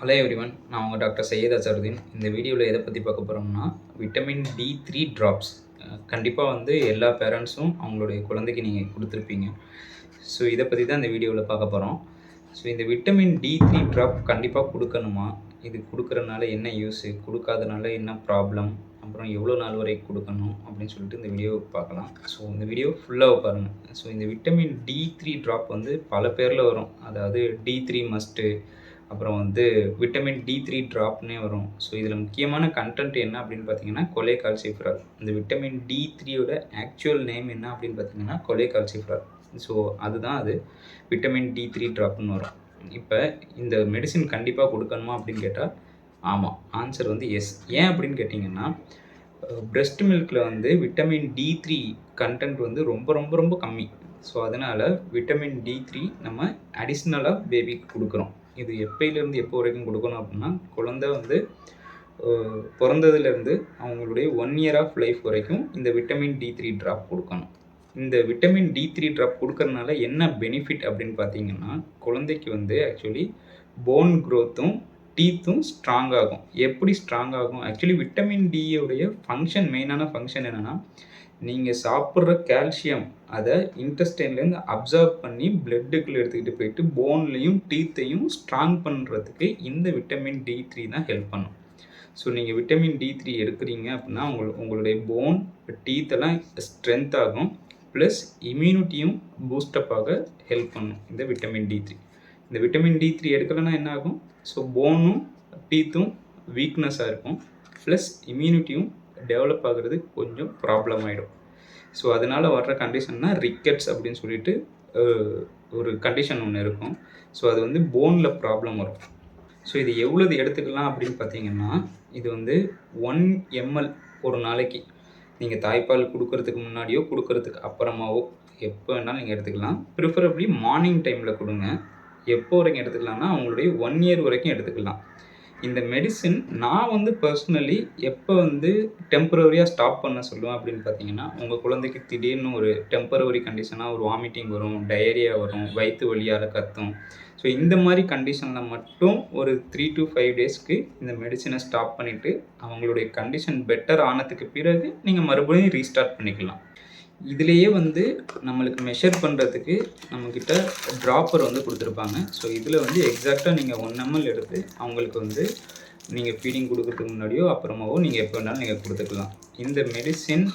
Hello everyone நான் உங்கள் doctor Syed Azharuddin. இந்த வீடியோவில் எதை பற்றி பார்க்க போகிறோம்னா விட்டமின் டி த்ரீ ட்ராப்ஸ் கண்டிப்பாக வந்து எல்லா பேரண்ட்ஸும் அவங்களுடைய குழந்தைக்கு நீங்கள் கொடுத்துருப்பீங்க. ஸோ இதை பற்றி தான் இந்த வீடியோவில் பார்க்க போகிறோம் ஸோ இந்த விட்டமின் டி த்ரீ ட்ராப் கண்டிப்பாக கொடுக்கணுமா? இது கொடுக்குறனால என்ன யூஸு கொடுக்காதனால என்ன ப்ராப்ளம் அப்புறம் எவ்வளோ நாள் வரைக்கும் கொடுக்கணும்? அப்படின்னு சொல்லிட்டு இந்த வீடியோ பார்க்கலாம். ஸோ இந்த வீடியோ ஃபுல்லாக பாருங்கள் ஸோ இந்த விட்டமின் டி த்ரீ ட்ராப் வந்து பல பேரில் வரும். அதாவது டி த்ரீ மஸ்ட்டு அப்புறம் வந்து விட்டமின் டி த்ரீ ட்ராப்னே வரும். ஸோ இதில் முக்கியமான கண்டென்ட் என்ன அப்படின்னு பார்த்தீங்கன்னா கொலை கால்சிஃபரால் இந்த விட்டமின் டி த்ரீயோட ஆக்சுவல் நேம் என்ன அப்படின்னு பார்த்தீங்கன்னா கொலை கால்சிஃபரால் ஸோ அதுதான் அது. விட்டமின் டி த்ரீ ட்ராப்னு வரும். இப்போ இந்த மெடிசின் கண்டிப்பாக கொடுக்கணுமா அப்படின்னு கேட்டால் ஆமாம் ஆன்சர் வந்து எஸ் ஏன் அப்படின்னு கேட்டிங்கன்னா பிரெஸ்ட் மில்கில் வந்து விட்டமின் டி த்ரீ கண்டென்ட் வந்து ரொம்ப ரொம்ப ரொம்ப கம்மி. ஸோ அதனால் விட்டமின் டி த்ரீ நம்ம அடிஷ்னலாக பேபிக்கு கொடுக்குறோம். இது எப்பயிலேருந்து எப்போ வரைக்கும் கொடுக்கணும் அப்படின்னா குழந்தை வந்து பிறந்ததுலேருந்து அவங்களுடைய ஒன் இயர் ஆஃப் லைஃப் வரைக்கும் இந்த விட்டமின் டி த்ரீ ட்ராப் கொடுக்கணும். இந்த விட்டமின் டி த்ரீ ட்ராப் கொடுக்கறனால என்ன பெனிஃபிட் அப்படின்னு பார்த்தீங்கன்னா குழந்தைக்கு வந்து ஆக்சுவலி போன் க்ரோத்தும் டீத்தும் ஸ்ட்ராங் ஆகும். எப்படி ஸ்ட்ராங் ஆகும்? ஆக்சுவலி விட்டமின் டியோடைய ஃபங்க்ஷன் மெயினான ஃபங்க்ஷன் என்னென்னா நீங்கள் சாப்பிட்ற கால்சியம் அதை இன்டெஸ்டைன்லேருந்து அப்சர்வ் பண்ணி பிளட்டுக்குள்ளே எடுத்துக்கிட்டு போயிட்டு போன்லேயும் டீத்தையும் ஸ்ட்ராங் பண்ணுறதுக்கு இந்த விட்டமின் டி த்ரீ தான் ஹெல்ப் பண்ணும். ஸோ நீங்கள் விட்டமின் டி த்ரீ எடுக்கிறீங்க அப்படின்னா உங்கள் உங்களுடைய போன் டீத்தெல்லாம் ஸ்ட்ரென்த் ஆகும். ப்ளஸ் இம்யூனிட்டியும் பூஸ்டப் ஆக ஹெல்ப் பண்ணும் இந்த விட்டமின் டி த்ரீ இந்த விட்டமின் டி த்ரீ எடுக்கலைன்னா என்ன ஆகும்? ஸோ போனும் டீத்தும் வீக்னஸாக இருக்கும். ப்ளஸ் இம்யூனிட்டியும் டெவலப் ஆகுறது கொஞ்சம் ப்ராப்ளம் ஆகிடும் ஸோ அதனால் வர்ற கண்டிஷன்னா ரிக்கெட்ஸ் அப்படின்னு சொல்லிட்டு ஒரு கண்டிஷன் ஒன்று இருக்கும். ஸோ அது வந்து போனில் ப்ராப்ளம் வரும். ஸோ இது எவ்வளோது எடுத்துக்கலாம் அப்படின்னு பார்த்தீங்கன்னா இது வந்து ஒன் எம்எல் ஒரு நாளைக்கு. நீங்கள் தாய்ப்பால் கொடுக்கறதுக்கு முன்னாடியோ கொடுக்கறதுக்கு அப்புறமாவோ எப்போ வேணாலும் நீங்கள் எடுத்துக்கலாம். ப்ரிஃபரபிளி மார்னிங் டைமில் கொடுங்க. எப்போ வரைக்கும் எடுத்துக்கலாம்னா அவங்களுடைய ஒன் இயர் வரைக்கும் எடுத்துக்கலாம். இந்த மெடிசின் நான் வந்து பர்சனலி எப்போ வந்து டெம்பரவரியாக ஸ்டாப் பண்ண சொல்லுவேன் அப்படின்னு பார்த்தீங்கன்னா உங்கள் குழந்தைக்கு திடீர்னு ஒரு டெம்பரவரி கண்டிஷனாக ஒரு வாமிட்டிங் வரும் டயரியா வரும் வயிற்று வழியால் கத்தும். ஸோ இந்த மாதிரி கண்டிஷனில் மட்டும் ஒரு த்ரீ டு ஃபைவ் டேஸ்க்கு இந்த மெடிசனை ஸ்டாப் பண்ணிவிட்டு அவங்களுடைய கண்டிஷன் பெட்டர் ஆனதுக்கு பிறகு நீங்கள் மறுபடியும் ரீஸ்டார்ட் பண்ணிக்கலாம். இதுலேயே வந்து நம்மளுக்கு மெஷர் பண்ணுறதுக்கு நம்மக்கிட்ட ட்ராப்பர் வந்து கொடுத்துருப்பாங்க. ஸோ இதில் வந்து எக்ஸாக்டாக நீங்கள் ஒன் எம்எல் எடுத்து அவங்களுக்கு வந்து நீங்கள் ஃபீடிங் கொடுக்கறதுக்கு முன்னாடியோ அப்புறமாவோ நீங்கள் எப்போ வேணாலும் நீங்கள் கொடுத்துக்கலாம். இந்த மெடிசின்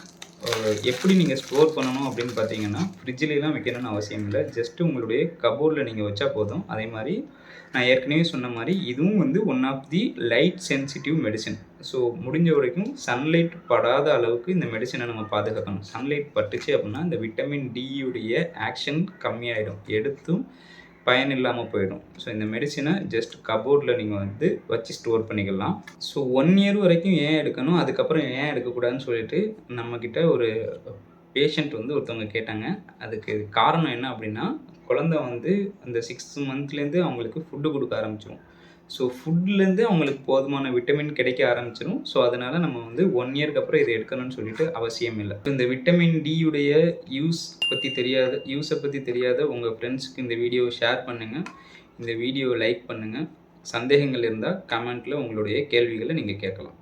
எப்படி நீங்கள் ஸ்டோர் பண்ணணும் அப்படின்னு பார்த்தீங்கன்னா ஃப்ரிட்ஜிலலாம் வைக்கணும்னு அவசியம் இல்லை. ஜஸ்ட்டு உங்களுடைய கபோர்டில் நீங்கள் வச்சா போதும். அதே மாதிரி நான் ஏற்கனவே சொன்ன மாதிரி இதுவும் வந்து one of the light sensitive medicine so முடிஞ்ச வரைக்கும் சன்லைட் படாத அளவுக்கு இந்த மெடிசனை நம்ம பாதுகாக்கணும். சன்லைட் பட்டுச்சு அப்படின்னா இந்த விட்டமின் டியுடைய ஆக்ஷன் கம்மியாயிடும். எடுத்தும் பயன் இல்லாமல் போயிடும். ஸோ இந்த மெடிசினை ஜஸ்ட் கபோர்டில் நீங்கள் வந்து வச்சு ஸ்டோர் பண்ணிக்கலாம். ஸோ ஒன் இயர் வரைக்கும் ஏன் எடுக்கணும்? அதுக்கப்புறம் ஏன் எடுக்கக்கூடாதுன்னு சொல்லிட்டு நம்மக்கிட்ட ஒரு பேஷண்ட் வந்து ஒருத்தவங்க கேட்டாங்க. அதுக்கு காரணம் என்ன அப்படின்னா குழந்த வந்து அந்த சிக்ஸ்த் மந்த்லேருந்து அவங்களுக்கு ஃபுட்டு கொடுக்க ஆரம்பிச்சிடும் ஸோ ஃபுட்லேருந்து அவங்களுக்கு போதுமான விட்டமின் கிடைக்க ஆரம்பிச்சிடும் ஸோ அதனால் நம்ம வந்து ஒன் இயர்க்கு அப்புறம் இதை எடுக்கணும்னு சொல்லிட்டு அவசியம் இல்லை. இந்த விட்டமின் டியுடைய யூஸ் பற்றி தெரியாத யூஸை பற்றி தெரியாத உங்கள் ஃப்ரெண்ட்ஸுக்கு இந்த வீடியோவை ஷேர் பண்ணுங்கள் இந்த வீடியோவை லைக் பண்ணுங்கள் சந்தேகங்கள் இருந்தால் கமெண்ட்டில் உங்களுடைய கேள்விகளை நீங்கள் கேட்கலாம்.